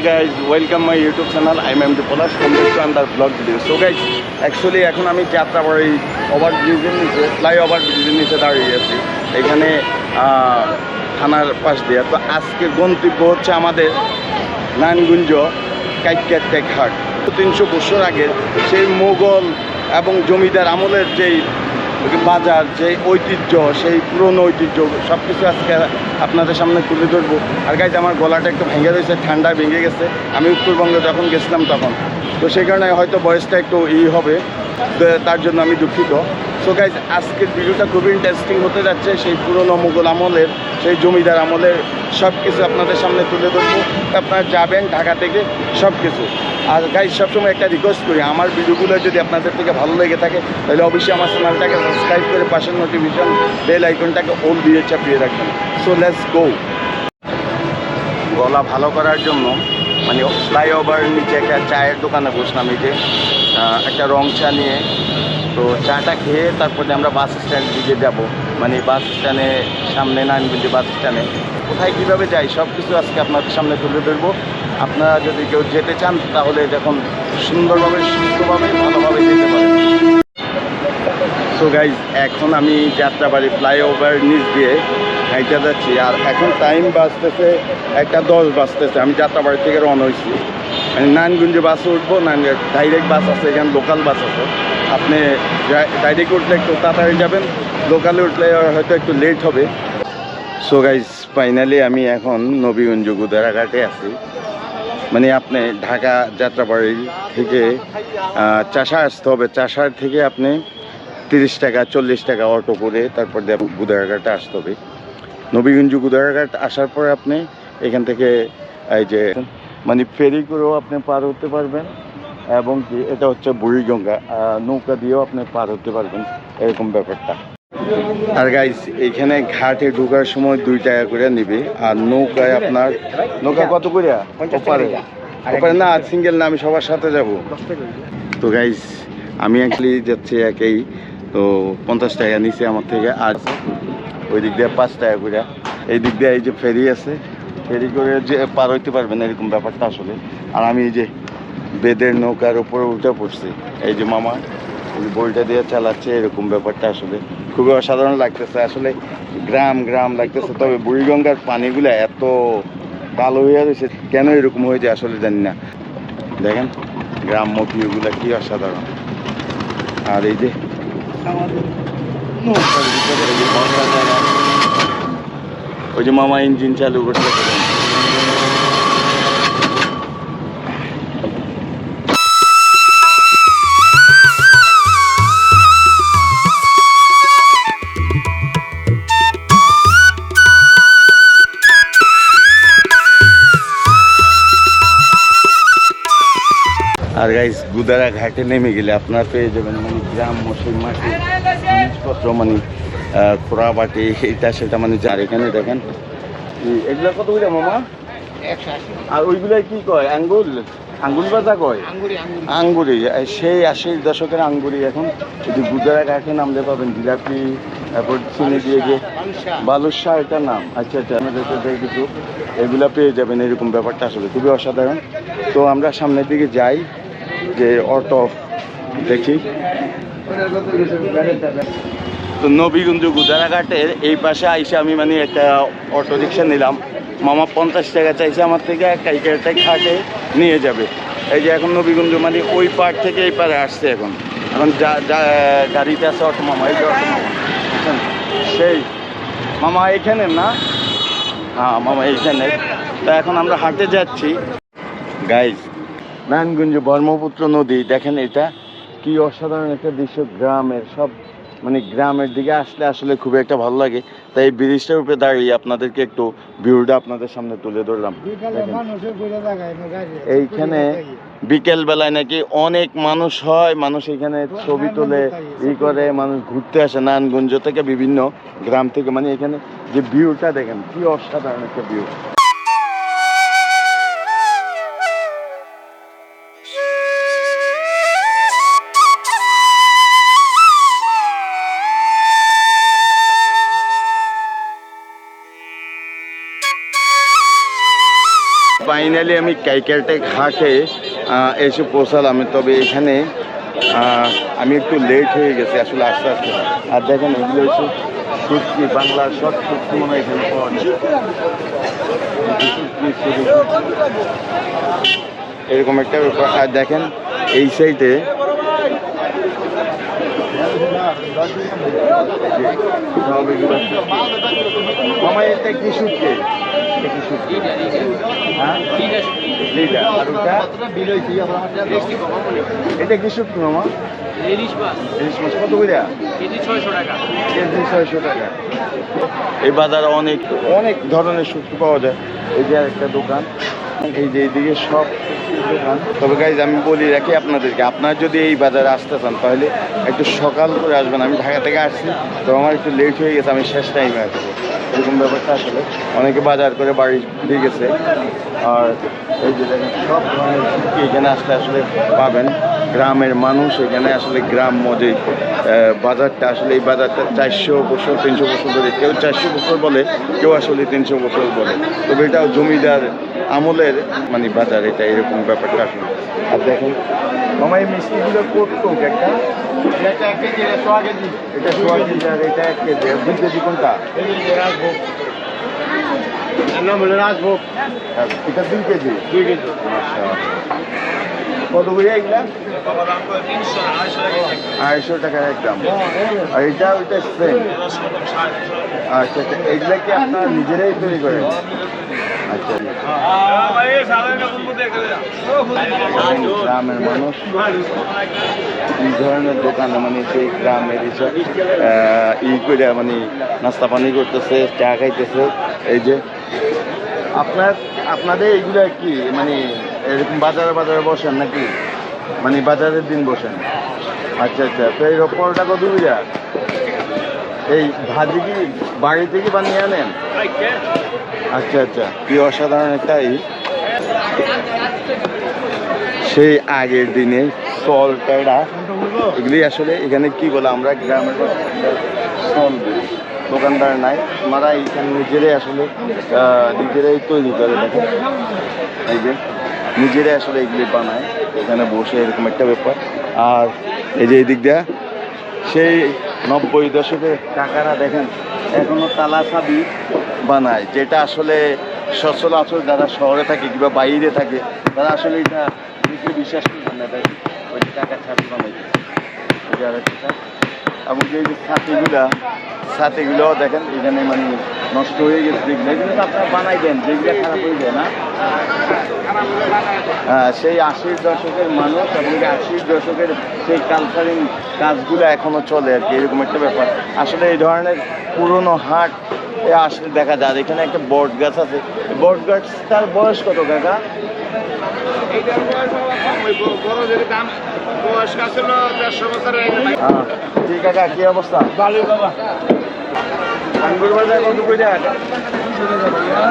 Hi guys welcome my YouTube channel I am M two Palash complete vlog video so guys actually এখন আমি Jatrabari over ব্রিজের নিচে fly over ব্রিজের নিচে দাঁড়িয়ে আছি। এখানে থানার পাশ দিয়ে। তো আজকে গন্তব্য হচ্ছে আমাদের নানগুঞ্জ কাইকাটেক হাট। তিনশো বছর আগে সেই মোগল এবং জমিদার আমলের যেই বাজার, যে ঐতিহ্য, সেই পুরনো ঐতিহ্য সব কিছু আজকে আপনাদের সামনে তুলে ধরবো। আর গাইজ আমার গলাটা একটু ভেঙে রয়েছে, ঠান্ডা ভেঙে গেছে। আমি উত্তরবঙ্গে যখন গেছিলাম তখন। তো সেই কারণে হয়তো বয়সটা একটু ই হবে। তার জন্য আমি দুঃখিত। সো গাইজ আজকের ভিডিওটা খুবই ইন্টারেস্টিং হতে যাচ্ছে। সেই পুরনো মুঘল আমলের, সেই জমিদার আমলের সব কিছু আপনাদের সামনে তুলে ধরবো। আপনারা যাবেন ঢাকা থেকে সব কিছু আর গাইজ সবসময় একটা রিকোয়েস্ট করি, আমার ভিডিওগুলো যদি আপনাদের থেকে ভালো লেগে থাকে, তাহলে অবশ্যই আমার চ্যানেলটাকে সাবস্ক্রাইব করে পাশের নোটিফিকেশন বেল আইকনটাকে অল দিয়ে চাপিয়ে রাখবেন। সো লেটস গো গলা ভালো করার জন্য মানে ফ্লাইওভার নিচে একটা চায়ের দোকানে বসলাম এই যে একটা রং চা নিয়ে। তো চাটা খেয়ে তারপরে আমরা বাস স্ট্যান্ড দিকে যাব। মানে বাস স্ট্যান্ডে সামনে নানগুঞ্জি বাস স্ট্যান্ডে। কোথায় কীভাবে যাই সব কিছু আজকে আপনাদের সামনে তুলে ধরবো। আপনারা যদি কেউ যেতে চান, তাহলে দেখুন, সুন্দরভাবে, সুস্থভাবে, ভালোভাবে যেতে পারেন। সো গাইজ এখন আমি যাত্রাবাড়ি ফ্লাইওভার নিচ দিয়ে হাইটা যাচ্ছি। আর এখন টাইম বাজতেছে একটা দশ বাজতেছে। আমি যাত্রাবাড়ি থেকে রওনা হয়েছি। মানে নানগুঞ্জে বাসে উঠবো নান ডাইরেক্ট বাস আছে, এখানে লোকাল বাস আছে। আপনি ডাইরেক্ট উঠলে একটু তাড়াতাড়ি যাবেন লোকালে উঠলে হয়তো একটু লেট হবে। সো গাইজ ফাইনালি আমি এখন নবীগঞ্জ গুদারাঘাটে আছি। মানে আপনি ঢাকা যাত্রাবাড়ি থেকে চাষা আসতে হবে। চাষার থেকে আপনি তিরিশ টাকা, চল্লিশ টাকা অটো করে তারপর দিয়ে গুদারাঘাটে আসতে হবে। নবীগঞ্জ গুদারাঘাট আসার পরে আপনি এখান থেকে, এই যে মানে ফেরি করেও আপনি পার হতে পারবেন। এবং কি এটা হচ্ছে বুড়িগঙ্গা নৌকা দিয়েও আপনি পার হতে পারবেন এরকম ব্যাপারটা। আর গাইস এখানে ঘাটে ঢোকার সময় দুই টাকা করে নিবে আর নৌকায় আপনার নৌকা কত করে? ওপারে। ওপারে না সিঙ্গেল না আমি সবার সাথে যাব। তো গাইস আমি অ্যাকচুয়ালি যাচ্ছি একেই তো পঞ্চাশ টাকা নিচে আমার থেকে আর ওই দিক দিয়ে পাঁচ টাকা করে। এই দিক দিয়ে এই যে ফেরি আছে ফেরি করে যে পার হইতে পারবেন এরকম ব্যাপারটা আসলে। আর আমি এই যে বেদের নৌকার উপরে উঠে পড়ছি। এই যে মামা বইটা দিয়ে চালাচ্ছে, এরকম ব্যাপারটা আসলে খুবই অসাধারণ লাগতেছে। আসলে গ্রাম গ্রাম লাগতেছে, তবে বুড়িগঙ্গার পানিগুলো এত কালো হয়ে রয়েছে কেন এরকম হয়েছে আসলে জানি না। দেখেন, গ্রাম্য ভিউগুলো কি অসাধারণ। আর এই যে। ওই যে মামা ইঞ্জিন চালু করতে গুদারা ঘাটে নেমে গেলে আপনারা পেয়ে যাবেন মানে গ্রাম মশাই মাটি জিনিসপত্র মানে আহ, খোড়া বাটি এটা সেটা মানে যার এখানে দেখেন। এগুলা কত করে মামা? আর ওইগুলাই কি কয়? আঙ্গুল? আঙ্গুল বাজা কয়? আঙ্গুরি সেই আশির দশকের আঙ্গুরি এখন। যদি গুদারা ঘাটে নামলে পাবেন জিলাপি তারপর চিনি দিয়ে যে বালুশাহ এটা নাম। আচ্ছা আচ্ছা আমাদের কিছু। এগুলা পেয়ে যাবেন এরকম ব্যাপারটা আসলে খুবই অসাধারণ। তো আমরা সামনের দিকে যাই। যে অটো দেখি। তো নবীগঞ্জ গুদারাঘাটের এই পাশে আইসে আমি মানে একটা অটো রিক্সা নিলাম। মামা পঞ্চাশ টাকা চাইছে আমার থেকে কাইকারটাই ঘাটে নিয়ে যাবে। এই যে এখন নবীগঞ্জ মানে ওই পার থেকে এই পারে আসছে এখন। এখন যা গাড়িতে আছে অটো মামা, এই যে অটো মামা। সেই। মামা এখানে না? হ্যাঁ মামা এইখানে। তা এখন আমরা হাঁটে যাচ্ছি। গাইজ নারায়ণগঞ্জ ব্রহ্মপুত্র নদী দেখেন এটা কি অসাধারণ একটা দৃশ্য গ্রামের সব মানে গ্রামের দিকে আসলে আসলে খুব একটা ভালো লাগে। তাই এই ব্রিজটার উপরে দাঁড়িয়ে আপনাদেরকে একটু ভিউটা আপনাদের সামনে তুলে ধরলাম। এইখানে বিকেল বেলায় নাকি অনেক মানুষ হয় মানুষ এখানে ছবি তোলে ই করে মানুষ ঘুরতে আসে নারায়ণগঞ্জ থেকে বিভিন্ন গ্রাম থেকে। মানে এখানে যে ভিউটা দেখেন কি অসাধারণ একটা ভিউ। ফাইনালি আমি ঘাটে আহ, এসে পৌঁছালাম। তবে এখানে আমি একটু লেট হয়ে গেছি আসলে আস্তে আস্তে। আর দেখেন এগুলো হচ্ছে সত্যি বাংলার সব সত্যি মনে হয় এখানে। এরকম একটা ব্যাপার। আর দেখেন এই সাইডে সব এগুলো কি শুটকি হ্যাঁ? লিডার। আর ওটা? এটা কি শুটকি মামা? ইলিশ মাছ। কত করে? কেজি ছয়শো টাকা। কেজি ছয়শো টাকা এই বাজারে অনেক অনেক ধরনের শুটকি পাওয়া যায়। এই যে একটা দোকান। এই যে এইদিকে সব দোকান। তবে গাইজ আমি বলি রাখি আপনাদেরকে। আপনারা যদি এই বাজারে আসতে চান তাহলে একটু সকাল করে আসবেন। আমি ঢাকা থেকে আসছি তো আমার একটু লেট হয়ে গেছে আমি শেষ টাইমে আসব। এরকম ব্যাপারটা আসলে। অনেকে বাজার করে বাড়ি দিয়ে গেছে। আর এই যে সব ধরনের এখানে আসলে আসলে পাবেন। গ্রামের মানুষ এখানে আসলে গ্রাম মজে বাজারটা আসলে এই বাজারটা চারশো বছর তিনশো বছর ধরে কেউ চারশো বছর বলে কেউ আসলে তিনশো বছর বলে। তবে এটাও জমিদার আমলের মানে বাজার এটা এরকম ব্যাপারটা আসলে। আর দেখেন আমার এই মিষ্টিগুলো করতো একটা? এটা এক কেজি এটা সোয়া কেজি। এটা সোয়া কেজি আর এটা এক কেজি। দুই কেজি কোনটা? রাজভোগ নাম হলো রাজভোগ। এটা দুই কেজি? দুই কেজি। আচ্ছা কত করে আড়াইশো টাকা আড়াইশো টাকার একদম আর এটা ওইটা সেম আচ্ছা আচ্ছা এইগুলা কি আপনারা নিজেরাই তৈরি করেন? আচ্ছা গ্রামের মানুষ। এই ধরনের দোকানে মানে সেই গ্রামের এসব ই করে মানে নাস্তা পানি করতেছে, চা খাইতেছে। এই যে, আপনার, আপনাদের এইগুলা কি মানে এরকম বাজারে বাজারে বসেন নাকি? মানে বাজারের দিন বসেন। আচ্ছা আচ্ছা তো এই পরোটা কত বুঝা এই ভাজি কি বাড়ি থেকে বানিয়ে আনেন? আচ্ছা আচ্ছা কি অসাধারণ একটা ই সেই আগের দিনে চল পেড়া। এগুলি আসলে এখানে কি বলে আমরা গ্রামের বলি। দোকানদার নাই ওনারা এইখানে নিজেরাই আসলে নিজেরাই তৈরি করে দেখেন। এই যে নিজেরাই আসলে এগুলি বানায়। এখানে বসে এরকম একটা ব্যাপার। আর এই যে এই দিক দিয়া, সেই নব্বই দশকের কাকারা দেখেন, এখনও তালা চাবি বানায়, যেটা আসলে সচরাচর যারা শহরে থাকে কিংবা বাইরে থাকে, তারা আসলে এটা বিশ্বাস করবেন না তাই ওই টাকা ছাবি বানাইতে ওই যে আরেকটা। এবং যে ছাতিগুলা ছাতিগুলো দেখেন এখানে মানে নষ্ট হয়ে গেছে যেগুলো এগুলো তো আপনারা বানাই দেন যেগুলো খারাপ হয়ে যায় না। হ্যাঁ, সেই আশির দশকের মানুষ এবং আশির দশকের সেই কালচারিং কাজগুলো এখনও চলে আর কি এরকম একটা ব্যাপার। আসলে এই ধরনের পুরনো হাট আসলে দেখা যায় এখানে একটা বট গাছ আছে। বট গাছটার বয়স কত কাকা? বয়স দেড়শো বছরের হ্যাঁ কাকা কি অবস্থা? ভালো বাবা। আঙ্গুর বাজার কত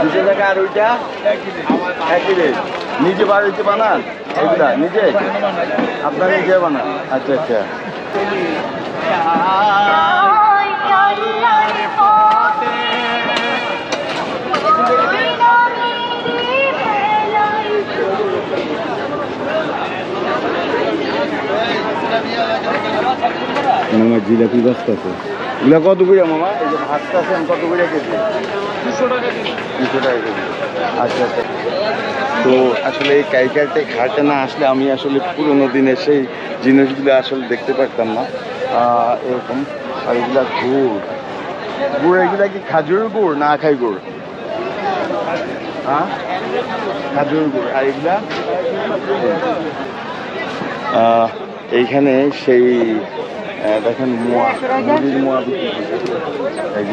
দুশো টাকা আর ওইটা? এক কেজি নিজে বাড়িতে বানান? এগুলা নিজে? আপনার নিজে বানান। আচ্ছা আচ্ছা। মামা জিলাপি বাঁচতেছে এগুলা কত করে মামা? এই যে ভাতটা আছেন কত করে কেজি? দুশো টাকা দুশো টাকা কেজি। আচ্ছা আচ্ছা। তো আসলে এই কাইকারটে ঘাটে না আসলে আমি আসলে পুরোনো দিনের সেই জিনিসগুলো আসলে দেখতে পারতাম না। এরকম। আর এগুলা গুড়। গুড় এগুলা কি খাজুর গুড় না খাই গুড়? হ্যাঁ? খাজুর গুড়। আর এগুলা? এইখানে সেই দেখেন মোয়া মুড়ির মোয়া বিক্রি করছে। এই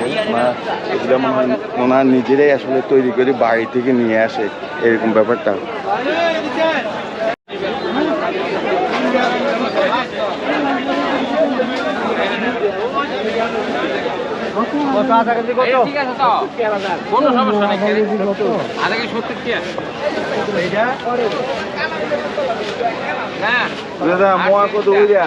ওনার হয় ওনার নিজেরাই আসলে তৈরি করে বাড়ি থেকে নিয়ে আসে এরকম ব্যাপারটা। ঠিক আছে তো। কোনো সমস্যা নেই আধা কেজি সত্তর কি আছে? দাদা মোয়া কত বুঝা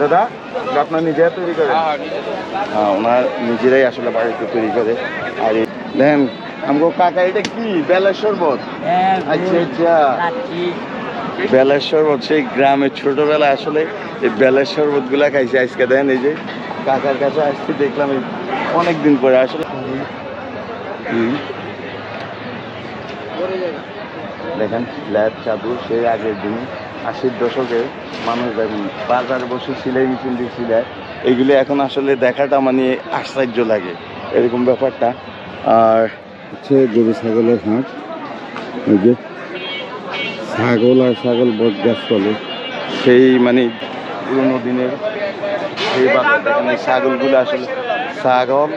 দাদা আপনার নিজেরা তৈরি করেন হ্যাঁ ওনার নিজেরাই আসলে বাড়িতে তৈরি করে। আর এই- দেখেন আমগো কাকা এটা কি? বেলার শরবত? আচ্ছা আচ্ছা। বেলার শরবত সেই গ্রামে ছোটবেলা আসলে এই বেলার শরবতগুলা খাইছে। আজকে দেন এই যে কাকার কাছে আসছি দেখলাম এই অনেকদিন পরে আসলে। হুম। দেখেন ল্যাব চাদু সেই আগের দিনে। আশির দশকে মানুষ দেখুন বাজার বসে সিলাই মেশিন দিয়ে সিলাই এগুলো এখন আসলে দেখাটা মানে আশ্চর্য লাগে এরকম ব্যাপারটা। আর হচ্ছে গরু ছাগলের হাট এই যে ছাগল আর ছাগল বট গাছ চলে। সেই মানে পুরোনো দিনের সেই বাজার দেখেন ছাগলগুলো আসলে ছাগল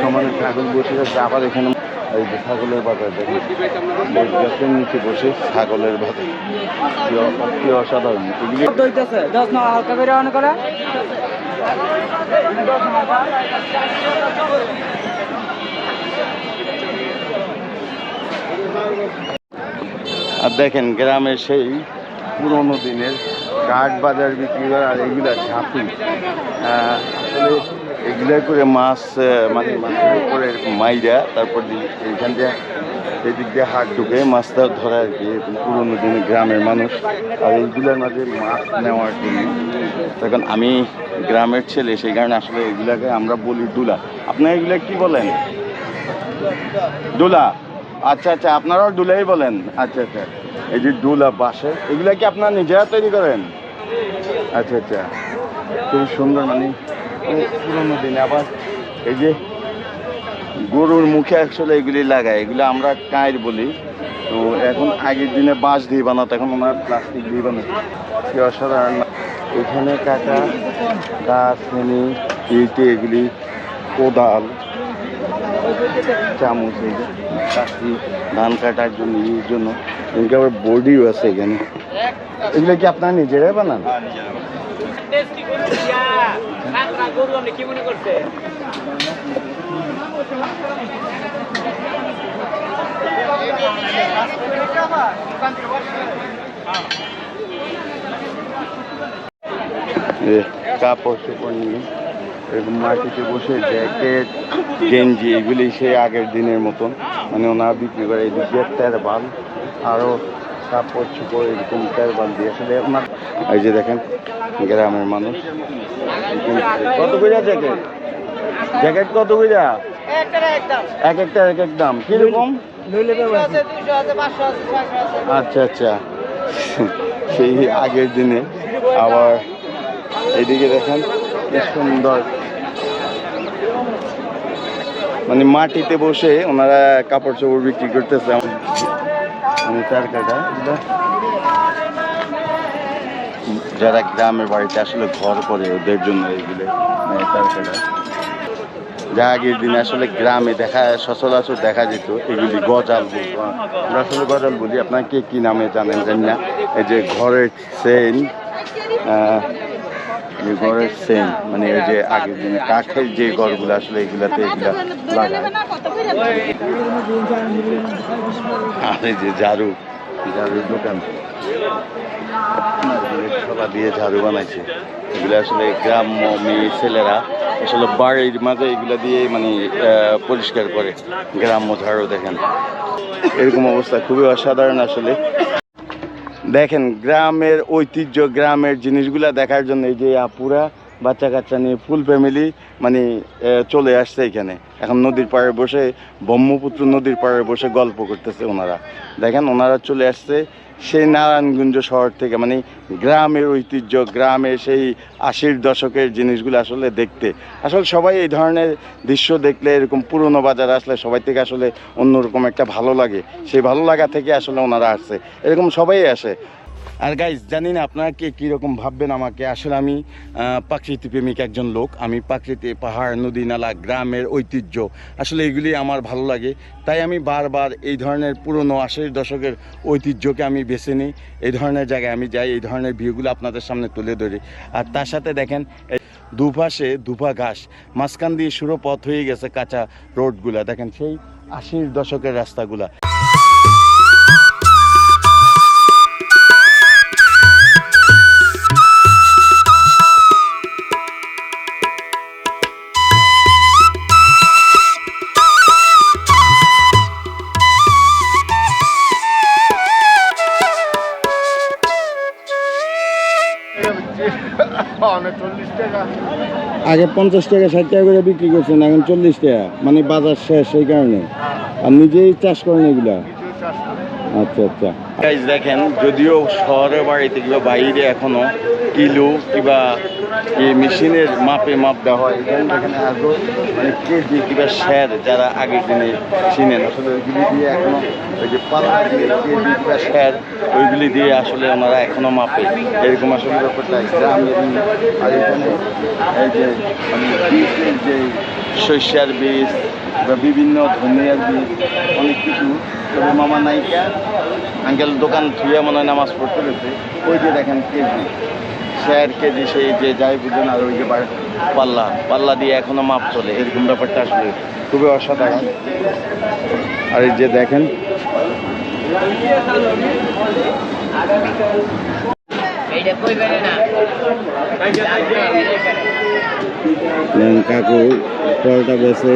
সমানে ছাগল বসে আবার এখানে এই যে ছাগলের বাজার দেখেন গাছের নিচে বসে ছাগলের বাজার। কি অসাধারণ। এগুলি হালকা করে অন করে। আর দেখেন গ্রামের সেই পুরোনো দিনের কাঠ বাজার বিক্রি করে আর এগুলা ঝাঁপি আসলে এগুলা করে মাছ মানে মাছের উপরে মাইরা তারপর এইখান দিয়ে এদিক দিয়ে হাত ঢুকে মাছটা ধরা আর কি পুরোনো দিনের গ্রামের মানুষ। আর এইগুলোর মাঝে মাছ নেওয়ার জন্য। তখন আমি গ্রামের ছেলে, সেই কারণে আসলে এগুলাকে আমরা বলি ডুলা আপনারা এগুলা কি বলেন? ডুলা আচ্ছা আচ্ছা আপনারাও ডুলাই বলেন। আচ্ছা আচ্ছা এই যে ডুলা বাসে এগুলা কি আপনারা নিজেরা তৈরি করেন? আচ্ছা আচ্ছা খুব সুন্দর মানে পুরোনো দিনে আবার এই যে গরুর মুখে আসলে এগুলি লাগায়, এগুলো আমরা কাঁয়ের বলি। তো এখন আগের দিনে বাঁশ দিয়ে বানাতো, এখন ওনার প্লাস্টিক দিয়ে বানাতো। কি অসাধারণ। এখানে কাটা গাছ শ্রেণি ইটে, এগুলি, কোদাল, চামচ কাশি ধান কাটার জন্য এর জন্য। এদিকে আবার বডিও আছে এখানে। এগুলো কি আপনারা নিজেরাই বানান? কাপড় চোপড় নিয়ে মাটিতে বসে জ্যাকেট, গেঞ্জি এগুলি সেই আগের দিনের মতন। মানে ওনারা বিক্রি করে, এই দিকে তেরবাল আরও কাপড়, চোপড়, এরকম তেরবাল দিয়ে আসলে ওনার এই যে দেখেন, গ্রামের মানুষ। কত কইরা জ্যাকেট জ্যাকেট কত কইরা এক একটা এক এক দাম। কীরকম? আচ্ছা আচ্ছা। সেই আগের দিনে আবার এদিকে দেখেন সুন্দর। মানে মাটিতে বসে ওনারা কাপড় চোপড় বিক্রি করতেছে। মানে কাটা যারা গ্রামের বাড়িতে আসলে ঘর করে ওদের জন্য এইগুলো নেতার কাটা যা আগের দিনে আসলে গ্রামে দেখা, সচরাচর দেখা যেত, এগুলি গজাল আমরা আসলে গজাল বলি আপনাকে কি নামে জানেন জানি না। এই যে ঘরের সেন যে ঘরের সেন মানে ওই যে আগের দিনে কাঠের যে ঘরগুলো আসলে এগুলাতে এগুলা লাগায় এই যে ঝাড়ু, ঝাড়ুর দোকান। সলা দিয়ে ঝাড়ু বানাইছে। এগুলো আসলে গ্রাম্য মেয়ে ছেলেরা আসলে বাড়ির মাঝে এগুলো দিয়ে মানে পরিষ্কার করে। গ্রাম্য ঝাড়ু দেখেন। এরকম অবস্থা খুবই অসাধারণ আসলে। দেখেন, গ্রামের ঐতিহ্য, গ্রামের জিনিসগুলা দেখার জন্য এই যে আপুরা বাচ্চা কাচ্চা নিয়ে ফুল ফ্যামিলি মানে চলে আসছে এখানে। এখন নদীর পাড়ে বসে, ব্রহ্মপুত্র নদীর পাড়ে বসে গল্প করতেছে ওনারা। দেখেন, ওনারা চলে আসছে সেই নারায়ণগঞ্জ শহর থেকে মানে গ্রামের ঐতিহ্য, গ্রামের সেই আশির দশকের জিনিসগুলো আসলে দেখতে। আসলে সবাই এই ধরনের দৃশ্য দেখলে, এরকম পুরনো বাজার আসলে সবাই থেকে আসলে অন্যরকম একটা ভালো লাগে। সেই ভালো লাগা থেকে আসলে ওনারা আসছে। এরকম সবাই আসে। আর গাইজ জানি না আপনারা কে কীরকম ভাববেন আমাকে। আসলে আমি আহ, প্রাকৃতিক প্রেমিক একজন লোক। আমি প্রাকৃতিক পাহাড় নদী নালা গ্রামের ঐতিহ্য। আসলে এগুলি আমার ভালো লাগে। তাই আমি বারবার এই ধরনের পুরনো আশির দশকের ঐতিহ্যকে আমি বেছে নিই। এই ধরনের জায়গায় আমি যাই এই ধরনের ভিউগুলো আপনাদের সামনে তুলে ধরি। আর তার সাথে দেখেন দুপাশে দুপা ঘাস মাঝখান দিয়ে শুরু পথ হয়ে গেছে কাঁচা রোডগুলা। দেখেন সেই আশির দশকের রাস্তাগুলা। আগে পঞ্চাশ টাকা ষাট টাকা করে বিক্রি করছেন এখন চল্লিশ টাকা। মানে বাজার শেষ সেই কারণে। আর নিজেই চাষ করেন এগুলা? আচ্ছা আচ্ছা। দেখেন যদিও শহরের বাড়িতে কিংবা বাইরে এখনও কিলো কিংবা এই মেশিনের মাপে মাপ দেওয়া হয়। এখানে দেখেন আজও মানে কেজি কিংবা স্যার যারা আগের দিনে চিনেন, আসলে ওইগুলি দিয়ে এখনও ওই যে দিয়ে কেজি কিংবা স্যার ওইগুলি দিয়ে আসলে ওনারা এখনও মাপে। এরকম আসলে ব্যাপারটা গ্রামের আর এখানে এই যে মানে যে শস্যার বীজ বা বিভিন্ন ধনিয়ার বীজ, অনেক কিছু। তবে মামা নায়িকা, আঙ্কেল দোকান থুয়ে মনে হয় নামাজ পড়তে গেছে। ওই যে দেখেন কেজি। শেয়ার কেজি সেই যে যাই বুঝেন আর ওই যে পাল্লা পাল্লা দিয়ে এখনও মাপ চলে এরকম ব্যাপারটা আসলে খুবই অসাধারণ। আর এই যে দেখেন। কাকু ফলটা বেছে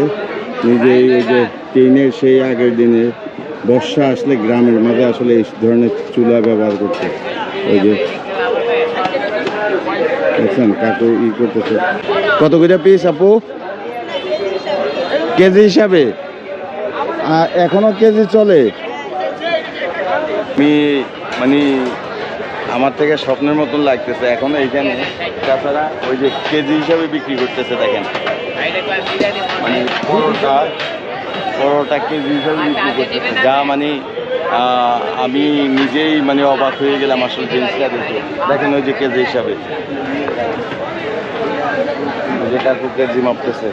নিজেই ওই যে টিনের সেই আগের দিনে বর্ষা আসলে গ্রামের মাঝে আসলে এই ধরনের চুলা ব্যবহার করতে। ওই যে দেখছেন, কাকু ই করতেছে। কত করে পিস আপু? কেজি হিসাবে? এখনও কেজি চলে? আমি মানে আমার থেকে স্বপ্নের মতন লাগতেছে। এখনও এইখানে তাছাড়া ওই যে কেজি হিসাবে বিক্রি করতেছে, দেখেন। মানে পরোটা পরোটা কেজি হিসাবে বিক্রি করতেছে। যা মানে আমি নিজেই মানে অবাক হয়ে গেলাম আসলে জিনিসটা দেখে। দেখেন ওই যে কেজি হিসাবে। ওই যে কাকু কেজি মাপতেছে।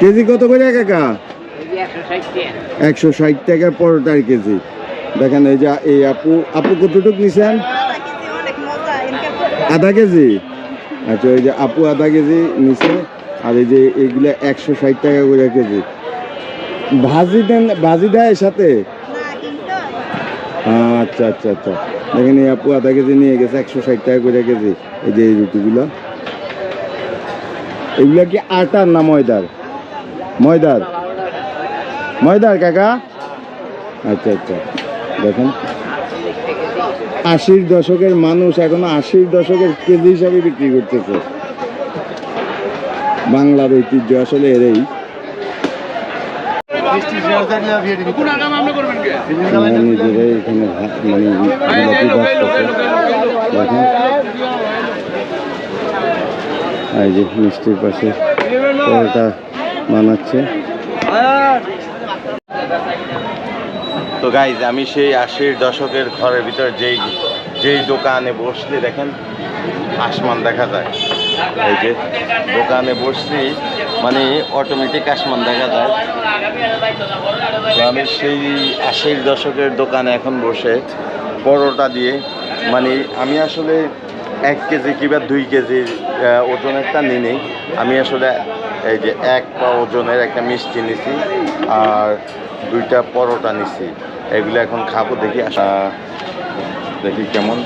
কেজি কত করে কাকা? একশো ষাট টাকা পরোটার কেজি। দেখেন এই যে এই আপু আপু কতটুক নিছেন? আধা কেজি? আচ্ছা ওই যে আপু আধা কেজি নিছে আর এই যে এগুলা একশো ষাট টাকা করে কেজি। ভাজি দেন ভাজি দেয় এর সাথে আচ্ছা আচ্ছা আচ্ছা। দেখেন এই আপু আধা কেজি নিয়ে গেছে একশো ষাট টাকা করে কেজি এই যে এই রুটিগুলো। এগুলা কি আটার না ময়দার? ময়দার? ময়দার কাকা? আচ্ছা আচ্ছা। দেখেন। আশির দশকের মানুষ এখন আশির দশকের কেজি হিসাবে বিক্রি করতেছে। বাংলার ঐতিহ্য আসলে এরই আমরা নিজেরাই এখানে ভা- মানে গোলাপি গাছ করছে। দেখেন এই যে মিষ্টির পাশে পরোটা বানাচ্ছে। তো গাইজ আমি সেই আশির দশকের ঘরের ভিতর যেই যেই দোকানে বসলে দেখেন আসমান দেখা যায়। এই যে দোকানে বসছি মানে অটোমেটিক আসমান দেখা যায়। আমি সেই আশির দশকের দোকানে এখন বসে পরোটা দিয়ে মানে আমি আসলে এক কেজি কিংবা দুই কেজির ওজনেরটা নিই আমি আসলে এই যে এক পা ওজনের একটা মিষ্টি নিছি আর দুইটা পরোটা নিছি। এগুলো এখন খাব দেখি দেখি কেমন।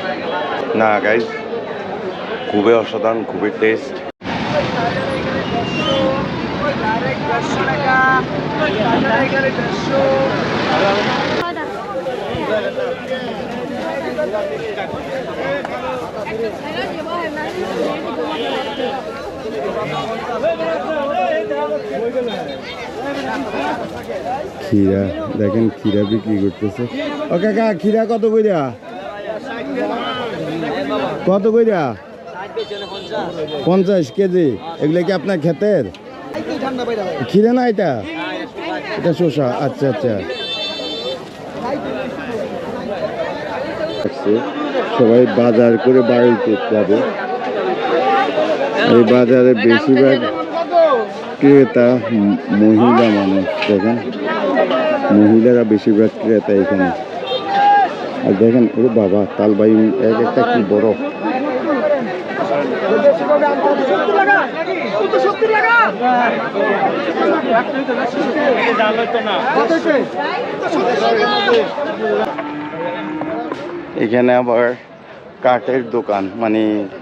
না গাইজ খুবই অসাধারণ, খুবই টেস্ট খিরা দেখেন খিরা বিক্রি করতেছে। ও কাকা খিরা কত কইরা কত কইরা পঞ্চাশ কেজি। এগুলো কি আপনার ক্ষেতের? খিরা না এটা? এটা শসা আচ্ছা আচ্ছা। সবাই বাজার করে বাড়িতে যাবে এই বাজারে বেশিরভাগ ক্রেতা মহিলা মানুষ, দেখেন? মহিলারা বেশিরভাগ ক্রেতা এখানে। আর দেখেন, ওরে বাবা তালবাই এক একটা কি বড়। এখানে আবার কাঠের দোকান মানে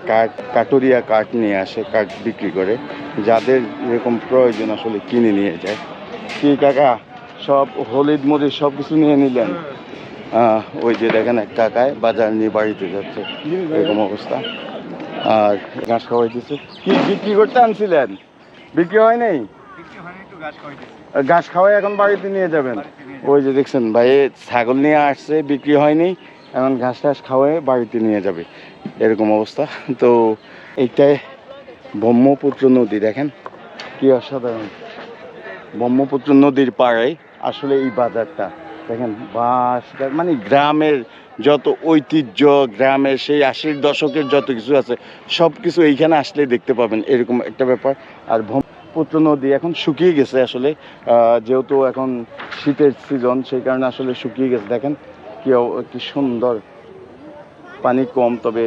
কাঠ, কাটুরিয়া কাঠ নিয়ে আসে, কাঠ বিক্রি করে। যাদের এরকম প্রয়োজন আসলে কিনে নিয়ে যায়। কি কাকা, সব হলুদ মরিচ সব কিছু নিয়ে নিলেন? ওই যে দেখেন এক কাকায় বাজার নিয়ে বাড়িতে যাচ্ছে, এরকম অবস্থা। আর ঘাস খাওয়াইতেছে। কি বিক্রি করতে আনছিলেন? বিক্রি হয় নাই? ঘাস খাওয়াই এখন বাড়িতে নিয়ে যাবেন। ওই যে দেখছেন ভাই ছাগল নিয়ে আসছে বিক্রি হয়নি এখন ঘাস টাস খাওয়াই বাড়িতে নিয়ে যাবে। এরকম অবস্থা। তো এইটাই ব্রহ্মপুত্র নদী দেখেন কি অসাধারণ। ব্রহ্মপুত্র নদীর পাড়ে আসলে এই বাজারটা দেখেন বাস মানে গ্রামের যত ঐতিহ্য গ্রামের সেই আশির দশকের যত কিছু আছে সব কিছু এইখানে আসলে দেখতে পাবেন এরকম একটা ব্যাপার। আর ব্রহ্মপুত্র নদী এখন শুকিয়ে গেছে আসলে যেহেতু এখন শীতের সিজন সেই কারণে আসলে শুকিয়ে গেছে। দেখেন কি কি সুন্দর পানি কম, তবে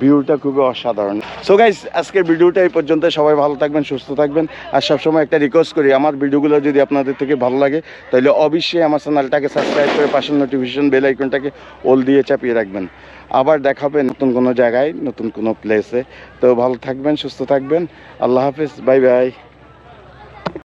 ভিউটা খুবই অসাধারণ। সো গাইস আজকের ভিডিওটা এই পর্যন্ত। সবাই ভালো থাকবেন, সুস্থ থাকবেন। আর সবসময় একটা রিকোয়েস্ট করি, আমার ভিডিওগুলো যদি আপনাদের থেকে ভালো লাগে, তাহলে অবশ্যই আমার চ্যানেলটাকে সাবস্ক্রাইব করে পাশের নোটিফিকেশন বেল আইকনটাকে অল দিয়ে চাপিয়ে রাখবেন। আবার দেখাবেন নতুন কোনো জায়গায়, নতুন কোনো প্লেসে তো ভালো থাকবেন, সুস্থ থাকবেন। আল্লাহ হাফিজ বাই বাই